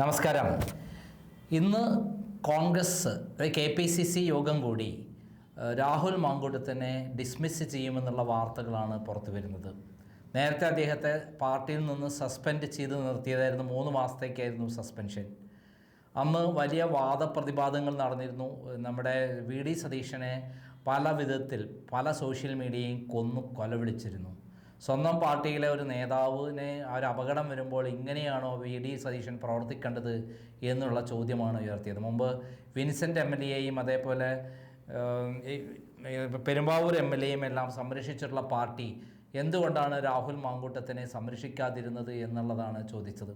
നമസ്കാരം. ഇന്ന് Congress K P C C യോഗം കൂടി രാഹുൽ മാങ്കൂട്ടത്തിനെ ഡിസ്മിസ് ചെയ്യുമെന്നുള്ള വാർത്തകളാണ് പുറത്തു വരുന്നത്. നേരത്തെ അദ്ദേഹത്തെ പാർട്ടിയിൽ നിന്ന് സസ്പെൻഡ് ചെയ്ത് നിർത്തിയതായിരുന്നു. മൂന്ന് മാസത്തേക്കായിരുന്നു സസ്പെൻഷൻ. അന്ന് വലിയ വാദപ്രതിവാദങ്ങൾ നടന്നിരുന്നു. നമ്മുടെ വി ഡി സതീശനെ പല വിധത്തിൽ പല സോഷ്യൽ മീഡിയയും കൊന്നു കൊലവിളിച്ചിരുന്നു. സ്വന്തം പാർട്ടിയിലെ ഒരു നേതാവിനെ ഒരു അപകടം വരുമ്പോൾ ഇങ്ങനെയാണോ വി ഡി സതീശൻ പ്രവർത്തിക്കേണ്ടത് എന്നുള്ള ചോദ്യമാണ് ഉയർത്തിയത്. മുമ്പ് വിൻസെന്റ് എം എൽ എയും അതേപോലെ പെരുമ്പാവൂർ എം എൽ എയും എല്ലാം സംരക്ഷിച്ചിട്ടുള്ള പാർട്ടി എന്തുകൊണ്ടാണ് രാഹുൽ മാങ്കൂട്ടത്തിനെ സംരക്ഷിക്കാതിരുന്നത് എന്നുള്ളതാണ് ചോദിച്ചത്.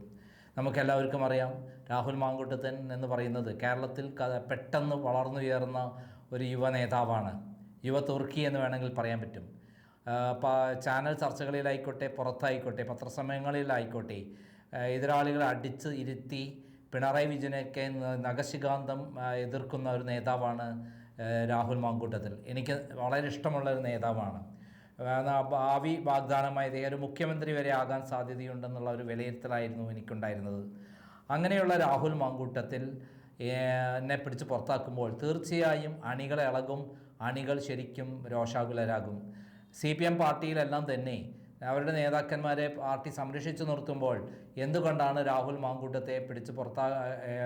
നമുക്കെല്ലാവർക്കും അറിയാം രാഹുൽ മാങ്കൂട്ടത്തൻ എന്ന് പറയുന്നത് കേരളത്തിൽ പെട്ടെന്ന് വളർന്നുയർന്ന ഒരു യുവ നേതാവാണ്. യുവ തുർക്കി എന്ന് വേണമെങ്കിൽ പറയാൻ പറ്റും. ചാനൽ ചർച്ചകളിലായിക്കോട്ടെ പുറത്തായിക്കോട്ടെ പത്രസമയങ്ങളിലായിക്കോട്ടെ എതിരാളികളെ അടിച്ച് ഇരുത്തി പിണറായി വിജയനൊക്കെ നഖശികാന്തം എതിർക്കുന്ന ഒരു നേതാവാണ് രാഹുൽ മാങ്കൂട്ടത്തിൽ. എനിക്ക് വളരെ ഇഷ്ടമുള്ള ഒരു നേതാവാണ്. ഭാവി വാഗ്ദാനമായി ഏതൊരു മുഖ്യമന്ത്രി വരെ ആകാൻ സാധ്യതയുണ്ടെന്നുള്ള ഒരു വിലയിരുത്തലായിരുന്നു എനിക്കുണ്ടായിരുന്നത്. അങ്ങനെയുള്ള രാഹുൽ മാങ്കൂട്ടത്തിൽ എന്നെ പിടിച്ച് പുറത്താക്കുമ്പോൾ തീർച്ചയായും അണികളെ ഇളകും അണികൾ ശരിക്കും രോഷാകുലരാകും. സി പി എം പാർട്ടിയിലെല്ലാം തന്നെ അവരുടെ നേതാക്കന്മാരെ പാർട്ടി സംരക്ഷിച്ചു നിർത്തുമ്പോൾ എന്തുകൊണ്ടാണ് രാഹുൽ മാങ്കൂട്ടത്തെ പിടിച്ച് പുറത്താ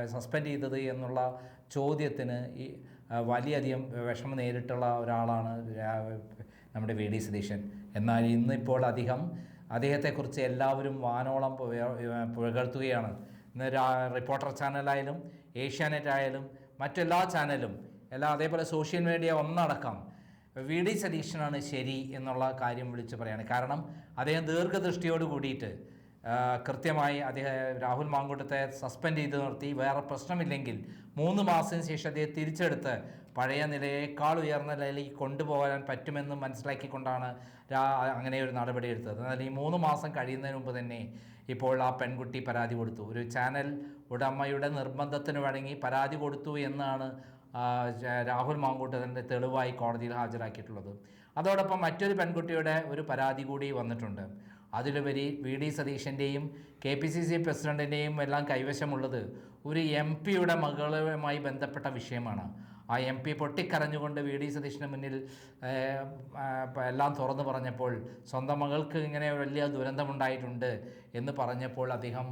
സസ്പെൻഡ് ചെയ്തത് എന്നുള്ള ചോദ്യത്തിന് ഈ വലിയധികം വിഷമം നേരിട്ടുള്ള ഒരാളാണ് നമ്മുടെ വി ഡി സതീശൻ. എന്നാൽ ഇന്നിപ്പോൾ അധികം അദ്ദേഹത്തെക്കുറിച്ച് എല്ലാവരും വാനോളം പുക- പുകഴ്ത്തുകയാണ്. ഇന്ന് റിപ്പോർട്ടർ ചാനലായാലും ഏഷ്യാനെറ്റ് ആയാലും മറ്റെല്ലാ ചാനലും എല്ലാ അതേപോലെ സോഷ്യൽ മീഡിയ ഒന്നടക്കം വി ഡി സതീശനാണ് ശരി എന്നുള്ള കാര്യം വിളിച്ച് പറയാണ്. കാരണം അദ്ദേഹം ദീർഘദൃഷ്ടിയോട് കൂടിയിട്ട് കൃത്യമായി അദ്ദേഹം രാഹുൽ മാങ്കൂട്ടത്തെ സസ്പെൻഡ് ചെയ്ത് നിർത്തി. വേറെ പ്രശ്നമില്ലെങ്കിൽ മൂന്ന് മാസത്തിന് ശേഷം അദ്ദേഹം തിരിച്ചെടുത്ത് പഴയ നിലയേക്കാൾ ഉയർന്ന നിലയിലേക്ക് കൊണ്ടുപോകാൻ പറ്റുമെന്ന് മനസ്സിലാക്കിക്കൊണ്ടാണ് അങ്ങനെ ഒരു നടപടി എടുത്തത്. എന്നാൽ ഈ മൂന്ന് മാസം കഴിയുന്നതിന് മുമ്പ് തന്നെ ഇപ്പോൾ ആ പെൺകുട്ടി പരാതി കൊടുത്തു. ഒരു ചാനൽ ഉടമയുടെ നിർബന്ധത്തിന് വഴങ്ങി പരാതി കൊടുത്തു എന്നാണ് രാഹുൽ മാങ്കൂട്ടത്തിന്റെ തെളിവായി കോടതിയിൽ ഹാജരാക്കിയിട്ടുള്ളത്. അതോടൊപ്പം മറ്റൊരു പെൺകുട്ടിയുടെ ഒരു പരാതി കൂടി വന്നിട്ടുണ്ട്. അതിലുപരി വി ഡി സതീശന്റെയും കെ പി സി സി പ്രസിഡന്റിന്റെയും എല്ലാം കൈവശമുള്ളത് ഒരു എം പിയുടെ മകളുമായി ബന്ധപ്പെട്ട വിഷയമാണ്. ആ എം പി പൊട്ടിക്കരഞ്ഞുകൊണ്ട് വി ഡി സതീഷിന് മുന്നിൽ എല്ലാം തുറന്നു പറഞ്ഞപ്പോൾ സ്വന്തം മകൾക്ക് ഇങ്ങനെ വലിയ ദുരന്തമുണ്ടായിട്ടുണ്ട് എന്ന് പറഞ്ഞപ്പോൾ അദ്ദേഹം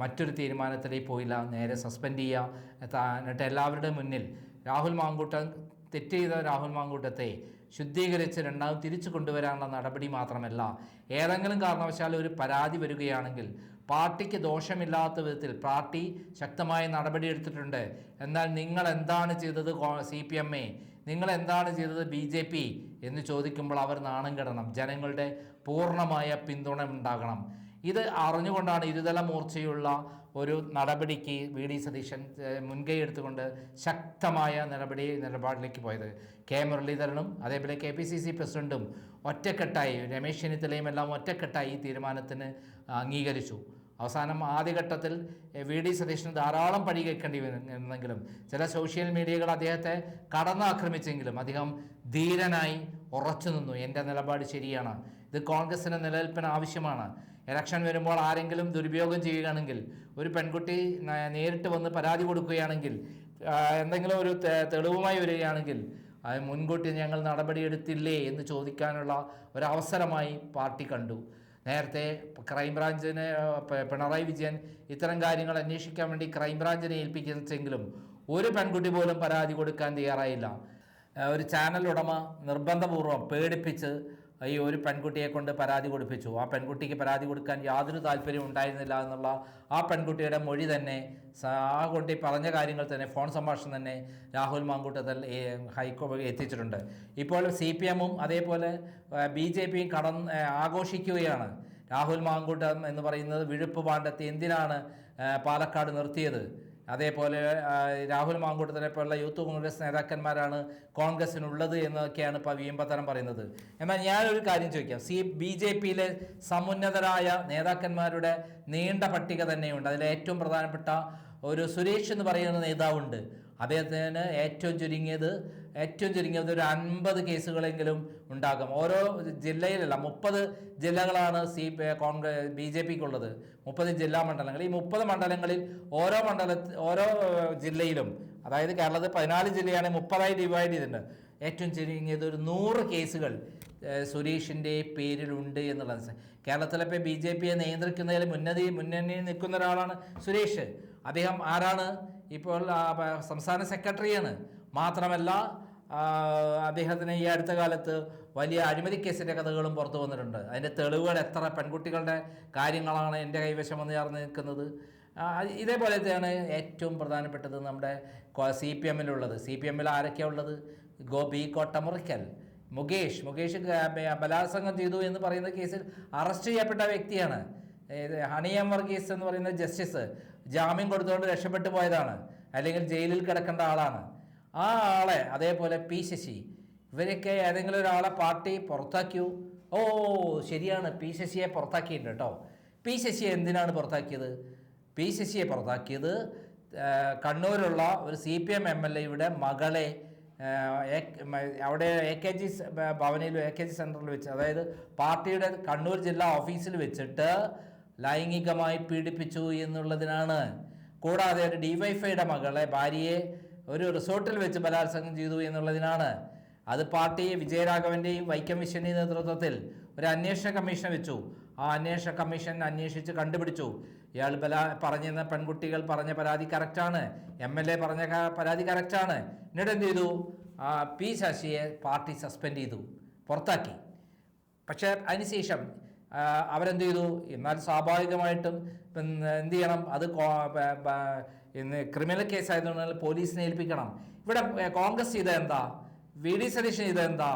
മറ്റൊരു തീരുമാനത്തിലേക്ക് പോയില്ല. നേരെ സസ്പെൻഡ് ചെയ്യുക എന്നിട്ട് എല്ലാവരുടെ മുന്നിൽ രാഹുൽ മാങ്കൂട്ടം തെറ്റ് ചെയ്ത രാഹുൽ മാങ്കൂട്ടത്തെ ശുദ്ധീകരിച്ച് രണ്ടാമത് തിരിച്ചു കൊണ്ടുവരാനുള്ള നടപടി മാത്രമല്ല ഏതെങ്കിലും കാരണവശാൽ ഒരു പരാതി വരികയാണെങ്കിൽ പാർട്ടിക്ക് ദോഷമില്ലാത്ത വിധത്തിൽ പാർട്ടി ശക്തമായ നടപടി എടുത്തിട്ടുണ്ട്. എന്നാൽ നിങ്ങൾ എന്താണ് ചെയ്തത് സി പി എം എ? നിങ്ങൾ എന്താണ് ചെയ്തത് ബി ജെ പി? എന്ന് ചോദിക്കുമ്പോൾ അവർ നാണം കെടണം. ജനങ്ങളുടെ പൂർണമായ പിന്തുണ ഉണ്ടാകണം. ഇത് അറിഞ്ഞുകൊണ്ടാണ് ഇരുതല മൂർച്ചയുള്ള ഒരു നടപടിക്ക് വി ഡി സതീശൻ മുൻകൈ എടുത്തുകൊണ്ട് ശക്തമായ നടപടി നിലപാടിലേക്ക് പോയത്. കെ. മുരളീധരനും അതേപോലെ കെ പി സി സി പ്രസിഡന്റും ഒറ്റക്കെട്ടായി രമേശ് ചെന്നിത്തലയും എല്ലാം ഒറ്റക്കെട്ടായി ഈ തീരുമാനത്തിന് അംഗീകരിച്ചു. അവസാനം ആദ്യഘട്ടത്തിൽ വി ഡി സതീശന് ധാരാളം പഴി കേൾക്കേണ്ടി വന്നെങ്കിലും ചില സോഷ്യൽ മീഡിയകൾ അദ്ദേഹത്തെ കടന്നാക്രമിച്ചെങ്കിലും അദ്ദേഹം ധീരനായി ഉറച്ചു നിന്നു എന്റെ നിലപാട് ശരിയാണ്. ഇത് കോൺഗ്രസിന്റെ നിലനിൽപ്പിന് ആവശ്യമാണ്. ഇലക്ഷൻ വരുമ്പോൾ ആരെങ്കിലും ദുരുപയോഗം ചെയ്യുകയാണെങ്കിൽ ഒരു പെൺകുട്ടി നേരിട്ട് വന്ന് പരാതി കൊടുക്കുകയാണെങ്കിൽ എന്തെങ്കിലും ഒരു തെളിവുമായി വരികയാണെങ്കിൽ മുൻകൂട്ടി ഞങ്ങൾ നടപടിയെടുത്തില്ലേ എന്ന് ചോദിക്കാനുള്ള ഒരവസരമായി പാർട്ടി കണ്ടു. നേരത്തെ ക്രൈംബ്രാഞ്ചിനെ പിണറായി വിജയൻ ഇത്തരം കാര്യങ്ങൾ അന്വേഷിക്കാൻ വേണ്ടി ക്രൈംബ്രാഞ്ചിനെ ഏൽപ്പിച്ചെങ്കിലും ഒരു പെൺകുട്ടി പോലും പരാതി കൊടുക്കാൻ തയ്യാറായില്ല. ഒരു ചാനൽ ഉടമ നിർബന്ധപൂർവം പേടിപ്പിച്ച് ഈ ഒരു പെൺകുട്ടിയെ കൊണ്ട് പരാതി കൊടുപ്പിച്ചു. ആ പെൺകുട്ടിക്ക് പരാതി കൊടുക്കാൻ യാതൊരു താല്പര്യവും ഉണ്ടായിരുന്നില്ല എന്നുള്ള ആ പെൺകുട്ടിയുടെ മൊഴി തന്നെ ആ കുട്ടി പറഞ്ഞ കാര്യങ്ങൾ തന്നെ ഫോൺ സംഭാഷണം തന്നെ രാഹുൽ മാങ്കൂട്ടത്തിൽ ഹൈക്കോടതി എത്തിച്ചിട്ടുണ്ട്. ഇപ്പോൾ സി പി എമ്മും അതേപോലെ ബി ജെ പിയും കടന്ന് ആഘോഷിക്കുകയാണ്. രാഹുൽ മാങ്കൂട്ടം എന്ന് പറയുന്നത് വിഴുപ്പ് പാണ്ഡത്തെ എന്തിനാണ് പാലക്കാട് നിർത്തിയത്? അതേപോലെ രാഹുൽ മാങ്കൂട്ടത്തിനെ പോലുള്ള യൂത്ത് കോൺഗ്രസ് നേതാക്കന്മാരാണ് കോൺഗ്രസിനുള്ളത് എന്നൊക്കെയാണ് ഇപ്പോൾ വീമ്പത്തരം പറയുന്നത്. എന്നാൽ ഞാനൊരു കാര്യം ചോദിക്കാം. സി ബി ജെ പിയിലെ സമുന്നതരായ നേതാക്കന്മാരുടെ നീണ്ട പട്ടിക തന്നെയുണ്ട്. അതിൽ ഏറ്റവും പ്രധാനപ്പെട്ട ഒരു സുരേഷ് എന്ന് പറയുന്ന നേതാവുണ്ട്. അദ്ദേഹത്തിന് ഏറ്റവും ചുരുങ്ങിയത് ഏറ്റവും ചുരുങ്ങിയത് ഒരു അൻപത് കേസുകളെങ്കിലും ഉണ്ടാകും. ഓരോ ജില്ലയിലല്ല മുപ്പത് ജില്ലകളാണ് സി കോൺഗ്രസ് ബി ജെ പിക്ക് ഉള്ളത് മുപ്പത് ജില്ലാ മണ്ഡലങ്ങൾ. ഈ മുപ്പത് മണ്ഡലങ്ങളിൽ ഓരോ മണ്ഡല ഓരോ ജില്ലയിലും അതായത് കേരളത്തിൽ പതിനാല് ജില്ലയാണ് മുപ്പതായി ഡിവൈഡ് ചെയ്തിട്ടുണ്ട്. ഏറ്റവും ചുരുങ്ങിയത് ഒരു നൂറ് കേസുകൾ സുരേഷിന്റെ പേരിലുണ്ട് എന്നുള്ളത് കേരളത്തിലെ ഇപ്പോൾ ബി ജെ പിയെ നിയന്ത്രിക്കുന്നതിൽ മുന്നണി മുന്നണിയിൽ നിൽക്കുന്ന ഒരാളാണ് സുരേഷ്. അദ്ദേഹം ആരാണ്? ഇപ്പോൾ സംസ്ഥാന സെക്രട്ടറിയാണ്. മാത്രമല്ല അദ്ദേഹത്തിന് ഈ അടുത്ത കാലത്ത് വലിയ അഴിമതി കേസിന്റെ കഥകളും പുറത്തു വന്നിട്ടുണ്ട്. അതിന്റെ തെളിവുകൾ എത്ര പെൺകുട്ടികളുടെ കാര്യങ്ങളാണ് എന്റെ കൈവശം വന്ന് ചേർന്ന് നിൽക്കുന്നത് ഇതേപോലെ തന്നെയാണ് ഏറ്റവും പ്രധാനപ്പെട്ടത് നമ്മുടെ സി പി എമ്മിലുള്ളത്. സി പി എമ്മിൽ ആരൊക്കെയാണ് ഉള്ളത്? ഗോപി കോട്ടമുറിക്കൽ. മുകേഷ്. മുകേഷ് ബലാത്സംഗം ചെയ്തു എന്ന് പറയുന്ന കേസിൽ അറസ്റ്റ് ചെയ്യപ്പെട്ട വ്യക്തിയാണ്. ഹണിയം വർഗീസ് എന്ന് പറയുന്ന ജസ്റ്റിസ് ജാമ്യം കൊടുത്തുകൊണ്ട് രക്ഷപ്പെട്ടു പോയതാണ്. അല്ലെങ്കിൽ ജയിലിൽ കിടക്കേണ്ട ആളാണ്. ആ ആളെ അതേപോലെ പി ശശി. ഇവരൊക്കെ ഏതെങ്കിലും ഒരാളെ പാർട്ടി പുറത്താക്കിയോ? ഓ ശരിയാണ്. പി ശശിയെ പുറത്താക്കിയിട്ടുണ്ട് കേട്ടോ. പി ശശിയെ എന്തിനാണ് പുറത്താക്കിയത്? പി ശശിയെ പുറത്താക്കിയത് കണ്ണൂരുള്ള ഒരു C P M M L എയുടെ മകളെ അവിടെ എ കെ ജി ഭവനിൽ എ കെ ജി സെന്ററിൽ വെച്ച് അതായത് പാർട്ടിയുടെ കണ്ണൂർ ജില്ലാ ഓഫീസിൽ വെച്ചിട്ട് ലൈംഗികമായി പീഡിപ്പിച്ചു എന്നുള്ളതിനാണ്. കൂടാതെ ഒരു ഡിവൈഫൈയുടെ മകളെ ഭാര്യയെ ഒരു റിസോർട്ടിൽ വെച്ച് ബലാത്സംഗം ചെയ്തു എന്നുള്ളതിനാണ്. അത് പാർട്ടി വിജയരാഘവന്റെയും വൈക്കം വിശ്വന്റെയും നേതൃത്വത്തിൽ ഒരു അന്വേഷണ കമ്മീഷൻ വെച്ചു. ആ അന്വേഷണ കമ്മീഷൻ അന്വേഷിച്ച് കണ്ടുപിടിച്ചു. ഇയാൾ ബലാ പറഞ്ഞിരുന്ന പെൺകുട്ടികൾ പറഞ്ഞ പരാതി കറക്റ്റാണ്. എം എൽ എ പറഞ്ഞ പരാതി കറക്റ്റാണ്. എന്നിട്ട് എന്ത് ചെയ്തു? പി ശശിയെ പാർട്ടി സസ്പെൻഡ് ചെയ്തു. പുറത്താക്കി. പക്ഷേ അതിനുശേഷം അവരെന്ത് ചെയ്തു? എന്നാൽ സ്വാഭാവികമായിട്ടും എന്ത് ചെയ്യണം? അത് ഇന്ന് ക്രിമിനൽ കേസ് ആയതുകൊണ്ട് പോലീസിനെ ഏൽപ്പിക്കണം. ഇവിടെ കോൺഗ്രസ് ചെയ്ത എന്താ വി ഡി സതീശൻ ചെയ്ത എന്താ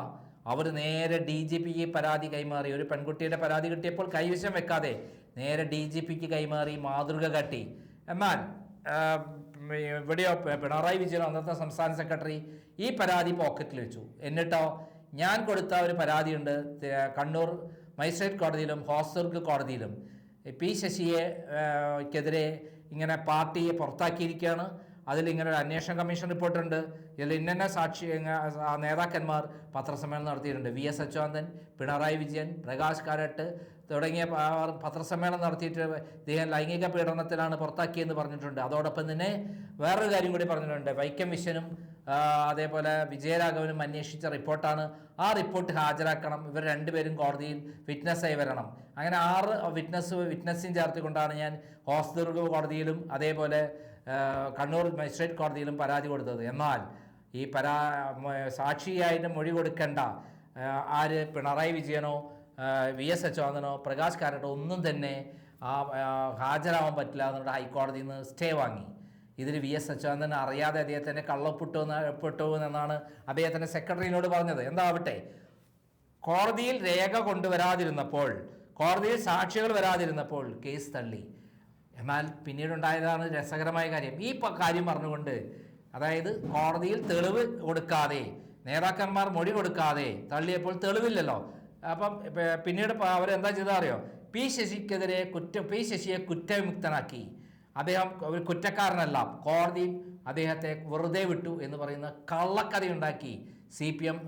അവർ നേരെ ഡി ജി പിക്ക് പരാതി കൈമാറി. ഒരു പെൺകുട്ടിയുടെ പരാതി കിട്ടിയപ്പോൾ കൈവശം വെക്കാതെ നേരെ ഡി ജി പിക്ക് കൈമാറി മാതൃക കാട്ടി. എന്നാൽ ഇവിടെയോ പിണറായി വിജയൻ അന്നത്തെ സംസ്ഥാന സെക്രട്ടറി ഈ പരാതി പോക്കറ്റിൽ വെച്ചു. എന്നിട്ടോ ഞാൻ കൊടുത്ത ഒരു പരാതിയുണ്ട് കണ്ണൂർ മജിസ്ട്രേറ്റ് കോടതിയിലും ഹോസ്ദുർഗ് കോടതിയിലും. പി ശശിയെ ക്കെതിരെ ഇങ്ങനെ പാർട്ടിയെ പുറത്താക്കിയിരിക്കുകയാണ്. അതിൽ ഇങ്ങനെ ഒരു അന്വേഷണ കമ്മീഷൻ റിപ്പോർട്ടുണ്ട് ഇതിൽ ഇന്ന സാക്ഷി നേതാക്കന്മാർ പത്രസമ്മേളനം നടത്തിയിട്ടുണ്ട്. വി എസ് അച്യുതാനന്ദൻ പിണറായി വിജയൻ പ്രകാശ് കാരട്ട് തുടങ്ങിയ പത്രസമ്മേളനം നടത്തിയിട്ട് ഇദ്ദേഹം ലൈംഗിക പീഡനത്തിലാണ് പുറത്താക്കിയെന്ന് പറഞ്ഞിട്ടുണ്ട്. അതോടൊപ്പം തന്നെ വേറൊരു കാര്യം കൂടി പറഞ്ഞിട്ടുണ്ട്. വൈക്കം ആ, അതേപോലെ വിജയരാഘവനും അന്വേഷിച്ച റിപ്പോർട്ടാണ്. ആ റിപ്പോർട്ട് ഹാജരാക്കണം. ഇവർ രണ്ടുപേരും കോടതിയിൽ വിറ്റ്നസ്സായി വരണം. അങ്ങനെ ആറ് വിറ്റ്നസ് വിറ്റ്നസ്സും ചേർത്തുകൊണ്ടാണ് ഞാൻ ഹോസ്ദുർഗ് കോടതിയിലും അതേപോലെ കണ്ണൂർ മജിസ്ട്രേറ്റ് കോടതിയിലും പരാതി കൊടുത്തത്. എന്നാൽ ഈ പരാ സാക്ഷിയായിട്ട് മൊഴി കൊടുക്കേണ്ട ആര്? പിണറായി വിജയനോ വി എസ് അച്യുതാനന്ദനോ പ്രകാശ് കാരട്ടോ ഒന്നും തന്നെ ഹാജരാവാൻ പറ്റില്ല എന്നുള്ള ഹൈക്കോടതിയിൽ നിന്ന് സ്റ്റേ വാങ്ങി. ഇതിൽ വി എസ് അച്യുതാനന്ദൻ അറിയാതെ അദ്ദേഹത്തിന്റെ കള്ളപ്പെട്ടു പെട്ടു എന്നാണ് അദ്ദേഹത്തിന്റെ സെക്രട്ടറിയിനോട് പറഞ്ഞത്. എന്താവട്ടെ? കോടതിയിൽ രേഖ കൊണ്ടുവരാതിരുന്നപ്പോൾ കോടതിയിൽ സാക്ഷികൾ വരാതിരുന്നപ്പോൾ കേസ് തള്ളി. എന്നാൽ പിന്നീടുണ്ടായതാണ് രസകരമായ കാര്യം. ഈ കാര്യം പറഞ്ഞുകൊണ്ട് അതായത് കോടതിയിൽ തെളിവ് കൊടുക്കാതെ നേതാക്കന്മാർ മൊഴി കൊടുക്കാതെ തള്ളിയപ്പോൾ തെളിവില്ലല്ലോ. അപ്പം പിന്നീട് അവരെന്താ ചെയ്താൽ അറിയോ പി ശശിക്കെതിരെ കുറ്റ പി ശശിയെ കുറ്റവിമുക്തനാക്കി. അദ്ദേഹം ഒരു കുറ്റക്കാരനല്ല. കോടതി അദ്ദേഹത്തെ വെറുതെ വിട്ടു എന്ന് പറയുന്ന കള്ളക്കഥയുണ്ടാക്കി സി പി എം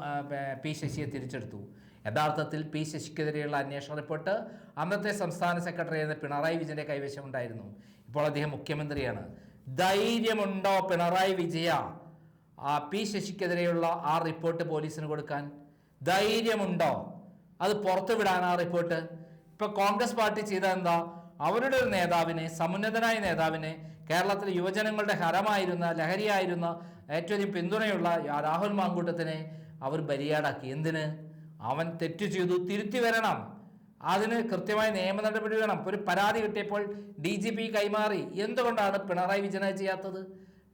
പി ശശിയെ തിരിച്ചെടുത്തു. യഥാർത്ഥത്തിൽ പി ശശിക്കെതിരെയുള്ള അന്വേഷണ റിപ്പോർട്ട് അന്നത്തെ സംസ്ഥാന സെക്രട്ടറി ആയിരുന്ന പിണറായി വിജയന്റെ കൈവശമുണ്ടായിരുന്നു. ഇപ്പോൾ അദ്ദേഹം മുഖ്യമന്ത്രിയാണ്. ധൈര്യമുണ്ടോ പിണറായി വിജയ ആ പി ശശിക്കെതിരെയുള്ള ആ റിപ്പോർട്ട് പോലീസിന് കൊടുക്കാൻ? ധൈര്യമുണ്ടോ? അത് പുറത്തുവിടാൻ ആ റിപ്പോർട്ട്? ഇപ്പോൾ കോൺഗ്രസ് പാർട്ടി ചെയ്ത എന്താ അവരുടെ ഒരു നേതാവിനെ സമുന്നതനായ നേതാവിനെ കേരളത്തിലെ യുവജനങ്ങളുടെ ഹരമായിരുന്ന ലഹരിയായിരുന്ന ഏറ്റവും പിന്തുണയുള്ള രാഹുൽ മാങ്കൂട്ടത്തിനെ അവർ ബലിയാടാക്കി. എന്തിന്? അവൻ തെറ്റ് ചെയ്തു. തിരുത്തി വരണം. അതിന് കൃത്യമായ നിയമ നടപടി വേണം. ഒരു പരാതി കിട്ടിയപ്പോൾ ഡി ജി പി കൈമാറി. എന്തുകൊണ്ടാണ് പിണറായി വിജയനെ ചെയ്യാത്തത്?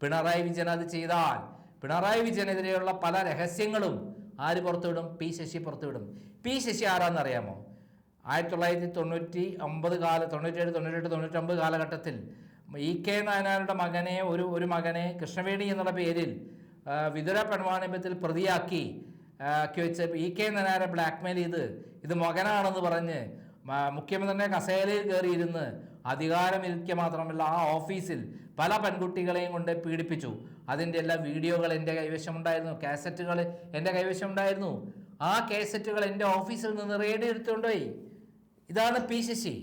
പിണറായി വിജയൻ അത് ചെയ്താൽ പിണറായി വിജയനെതിരെയുള്ള പല രഹസ്യങ്ങളും ആര് പുറത്തുവിടും? പി ശശി പുറത്തുവിടും. പി ശശി ആരാന്നറിയാമോ? ആയിരത്തി തൊള്ളായിരത്തി തൊണ്ണൂറ്റി ഒമ്പത് കാല തൊണ്ണൂറ്റേഴ് തൊണ്ണൂറ്റെട്ട് തൊണ്ണൂറ്റൊമ്പത് കാലഘട്ടത്തിൽ ഇ കെ നായനാരുടെ മകനെ ഒരു ഒരു മകനെ കൃഷ്ണവേണി എന്നുള്ള പേരിൽ വിതുര പെൺവാണിഭ്യത്തിൽ പ്രതിയാക്കി വെച്ച് ഇ കെ നായനാരെ ബ്ലാക്ക്മെയിൽ ചെയ്ത് ഇത് മകനാണെന്ന് പറഞ്ഞ് മുഖ്യമന്ത്രിയുടെ കസേരയിൽ കയറിയിരുന്ന് അധികാരമിരിക്കുക മാത്രമല്ല ആ ഓഫീസിൽ പല പെൺകുട്ടികളെയും കൊണ്ട് പീഡിപ്പിച്ചു. അതിന്റെ എല്ലാ വീഡിയോകൾ എന്റെ കൈവശമുണ്ടായിരുന്നു കാസറ്റുകൾ എന്റെ കൈവശമുണ്ടായിരുന്നു ആ കേസറ്റുകൾ എന്റെ ഓഫീസിൽ നിന്ന് റേഡിയോ എടുത്തുകൊണ്ടുപോയി ഇതാണ് പി ശശി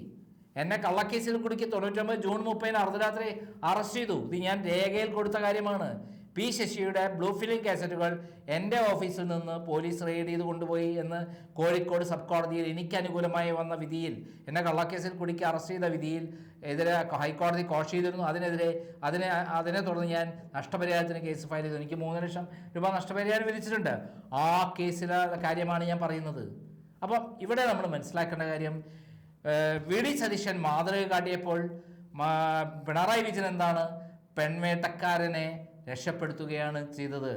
എന്നെ കള്ളക്കേസിൽ കുടുക്കി തൊണ്ണൂറ്റൊമ്പത് ജൂൺ മുപ്പതിന് അർദ്ധരാത്രി അറസ്റ്റ് ചെയ്തു. ഇത് ഞാൻ രേഖയിൽ കൊടുത്ത കാര്യമാണ്. പി ശശിയുടെ ബ്ലൂ ഫിലിം കാസറ്റുകൾ എന്റെ ഓഫീസിൽ നിന്ന് പോലീസ് റെയ്ഡ് ചെയ്ത് കൊണ്ടുപോയി എന്ന് കോഴിക്കോട് സബ് കോടതിയിൽ എനിക്ക് അനുകൂലമായി വന്ന വിധിയിൽ എന്നെ കള്ളക്കേസിൽ കുടുക്കി അറസ്റ്റ് ചെയ്ത വിധിയിൽ എതിരെ ഹൈക്കോടതി കോഷ് ചെയ്തിരുന്നു. അതിനെതിരെ അതിനെ അതിനെ തുടർന്ന് ഞാൻ നഷ്ടപരിഹാരത്തിന് കേസ് ഫയൽ ചെയ്തു. എനിക്ക് മൂന്ന് ലക്ഷം രൂപ നഷ്ടപരിഹാരം വിധിച്ചിട്ടുണ്ട്. ആ കേസിലെ കാര്യമാണ് ഞാൻ പറയുന്നത്. അപ്പം ഇവിടെ നമ്മൾ മനസ്സിലാക്കേണ്ട കാര്യം വി ഡി സതീശൻ മാതൃക കാട്ടിയപ്പോൾ പിണറായി വിജയൻ എന്താണ്? പെൺവേട്ടക്കാരനെ രക്ഷപ്പെടുത്തുകയാണ് ചെയ്തത്.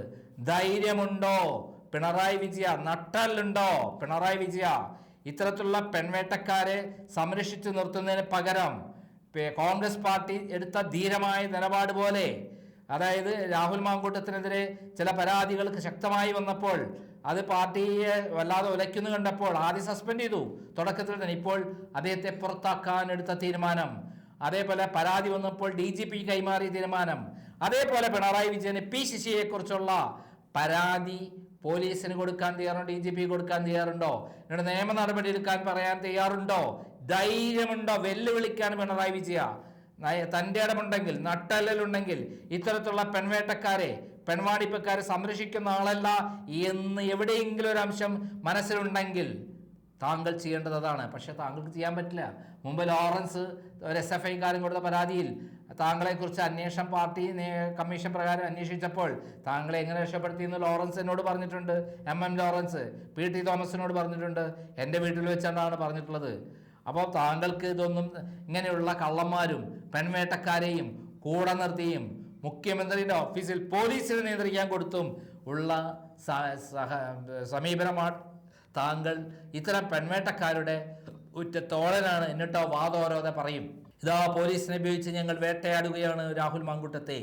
ധൈര്യമുണ്ടോ? പിണറായി വിജയ നട്ടല്ലുണ്ടോ? പിണറായി വിജയ ഇത്തരത്തിലുള്ള പെൺവേട്ടക്കാരെ സംരക്ഷിച്ചു നിർത്തുന്നതിന് പകരം കോൺഗ്രസ് പാർട്ടി എടുത്ത ധീരമായ നിലപാട് പോലെ അതായത് രാഹുൽ മാങ്കൂട്ടത്തിനെതിരെ ചില പരാതികൾക്ക് ശക്തമായി വന്നപ്പോൾ അത് പാർട്ടിയെ വല്ലാതെ ഉലയ്ക്കുന്നു കണ്ടപ്പോൾ ആദ്യം സസ്പെൻഡ് ചെയ്തു. തുടക്കത്തിൽ തന്നെ ഇപ്പോൾ അദ്ദേഹത്തെ പുറത്താക്കാൻ എടുത്ത തീരുമാനം. അതേപോലെ പരാതി വന്നപ്പോൾ ഡി ജി പി കൈമാറിയ തീരുമാനം. അതേപോലെ പിണറായി വിജയന് പി ശിശിയെ കുറിച്ചുള്ള പരാതി പോലീസിന് കൊടുക്കാൻ തയ്യാറുണ്ടോ? ഡി ജി പി കൊടുക്കാൻ തയ്യാറുണ്ടോ? എന്നിട്ട് നിയമ നടപടി എടുക്കാൻ പറയാൻ തയ്യാറുണ്ടോ? ധൈര്യമുണ്ടോ? വെല്ലുവിളിക്കാൻ പിണറായി വിജയ. തന്റെ ഇടമുണ്ടെങ്കിൽ നട്ടല്ലുണ്ടെങ്കിൽ ഇത്തരത്തിലുള്ള പെൺവേട്ടക്കാരെ പെൺവാണിപ്പക്കാരെ സംരക്ഷിക്കുന്ന ആളല്ല എന്ന് എവിടെയെങ്കിലും ഒരു അംശം മനസ്സിലുണ്ടെങ്കിൽ താങ്കൾ ചെയ്യേണ്ടത് അതാണ്. പക്ഷേ താങ്കൾക്ക് ചെയ്യാൻ പറ്റില്ല. മുമ്പ് ലോറൻസ് ഒരു എസ് എഫ് ഐക്കാരൻ കൊടുത്ത പരാതിയിൽ താങ്കളെക്കുറിച്ച് അന്വേഷണം പാർട്ടി കമ്മീഷൻ പ്രകാരം അന്വേഷിച്ചപ്പോൾ താങ്കളെ എങ്ങനെ രക്ഷപ്പെടുത്തി എന്ന് ലോറൻസ് എന്നോട് പറഞ്ഞിട്ടുണ്ട്. M M Lawrence P T തോമസിനോട് പറഞ്ഞിട്ടുണ്ട്. എന്റെ വീട്ടിൽ വെച്ചാണ് പറഞ്ഞിട്ടുള്ളത്. അപ്പോൾ താങ്കൾക്ക് ഇതൊന്നും ഇങ്ങനെയുള്ള കള്ളന്മാരും പെൺവേട്ടക്കാരെയും കൂടെ നിർത്തിയും മുഖ്യമന്ത്രിയുടെ ഓഫീസിൽ പോലീസിനെ നിയന്ത്രിക്കാൻ കൊടുത്തും ഉള്ള സമീപനമാണ്. താങ്കൾ ഇത്തരം പെൺവേട്ടക്കാരുടെ ഉറ്റ തോഴനാണ് എന്നിട്ടോ വാദോരോതെ പറയും. ഇതാ പോലീസിനെ ഉപയോഗിച്ച് ഞങ്ങൾ വേട്ടയാടുകയാണ് രാഹുൽ മാങ്കുട്ടത്തെ.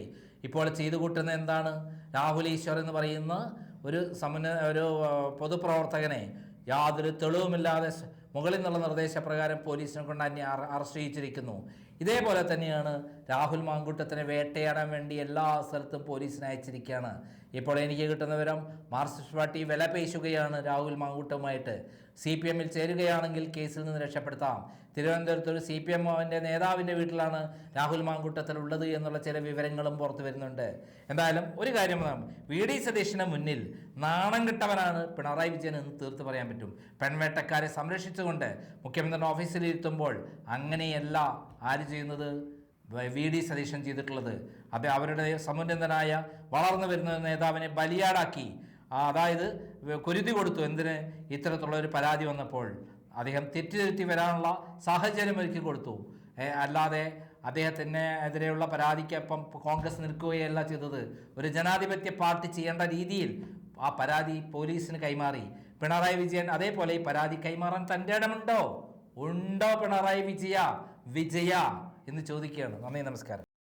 ഇപ്പോൾ ചെയ്തു കൂട്ടുന്ന എന്താണ്? രാഹുൽ ഈശ്വർ എന്ന് പറയുന്ന ഒരു സമന ഒരു പൊതുപ്രവർത്തകനെ യാതൊരു തെളിവുമില്ലാതെ മുകളിൽ നിന്നുള്ള നിർദ്ദേശപ്രകാരം പോലീസിനെ കൊണ്ട് അന്യ അറസ്റ്റ് ചെയ്യിച്ചിരിക്കുന്നു ഇതേപോലെ തന്നെയാണ് രാഹുൽ മാങ്കുട്ടത്തിനെ വേട്ടയാടാൻ വേണ്ടി എല്ലാ സ്ഥലത്തും പോലീസിനെ അയച്ചിരിക്കുകയാണ്. ഇപ്പോൾ എനിക്ക് കിട്ടുന്ന വിവരം മാർക്സിസ്റ്റ് പാർട്ടി വില പേശുകയാണ് രാഹുൽ മാങ്കുട്ടുമായിട്ട് സി പി എമ്മിൽ ചേരുകയാണെങ്കിൽ കേസിൽ നിന്ന് രക്ഷപ്പെടുത്താം. തിരുവനന്തപുരത്ത് ഒരു സി പി എമ്മിന്റെ നേതാവിന്റെ വീട്ടിലാണ് രാഹുൽ മാങ്കുട്ടത്തിൽ ഉള്ളത് എന്നുള്ള ചില വിവരങ്ങളും പുറത്തു വരുന്നുണ്ട്. എന്തായാലും ഒരു കാര്യം വി ഡി സതീഷിന് മുന്നിൽ നാണം കിട്ടവനാണ് പിണറായി വിജയൻ എന്ന് തീർത്ത് പറയാൻ പറ്റും. പെൺവേട്ടക്കാരെ സംരക്ഷിച്ചുകൊണ്ട് മുഖ്യമന്ത്രിയുടെ ഓഫീസിൽ ഇരുത്തുമ്പോൾ അങ്ങനെയല്ല ആര് ചെയ്യുന്നത്? വ- ഡി സതീശൻ ചെയ്തിട്ടുള്ളത്. അത് അവരുടെ സമുന്നതനായ വളർന്നു വരുന്ന നേതാവിനെ ബലിയാടാക്കി. അതായത് കുരുതി കൊടുത്തു. എന്തിന്? ഇത്തരത്തിലുള്ള ഒരു പരാതി വന്നപ്പോൾ അദ്ദേഹം തെറ്റുതിരുത്തി വരാനുള്ള സാഹചര്യം ഒരുക്കി കൊടുത്തു. അല്ലാതെ അദ്ദേഹത്തിന് എതിരെയുള്ള പരാതിക്കൊപ്പം കോൺഗ്രസ് നിൽക്കുകയല്ല ചെയ്തത്. ഒരു ജനാധിപത്യ പാർട്ടി ചെയ്യേണ്ട രീതിയിൽ ആ പരാതി പോലീസിന് കൈമാറി. പിണറായി വിജയൻ അതേപോലെ ഈ പരാതി കൈമാറാൻ തന്റെ ഇടമുണ്ടോ? ഉണ്ടോ പിണറായി വിജയ? വിജയ എന്ന് ചോദിക്കുകയാണ്. നന്ദി നമസ്കാരം.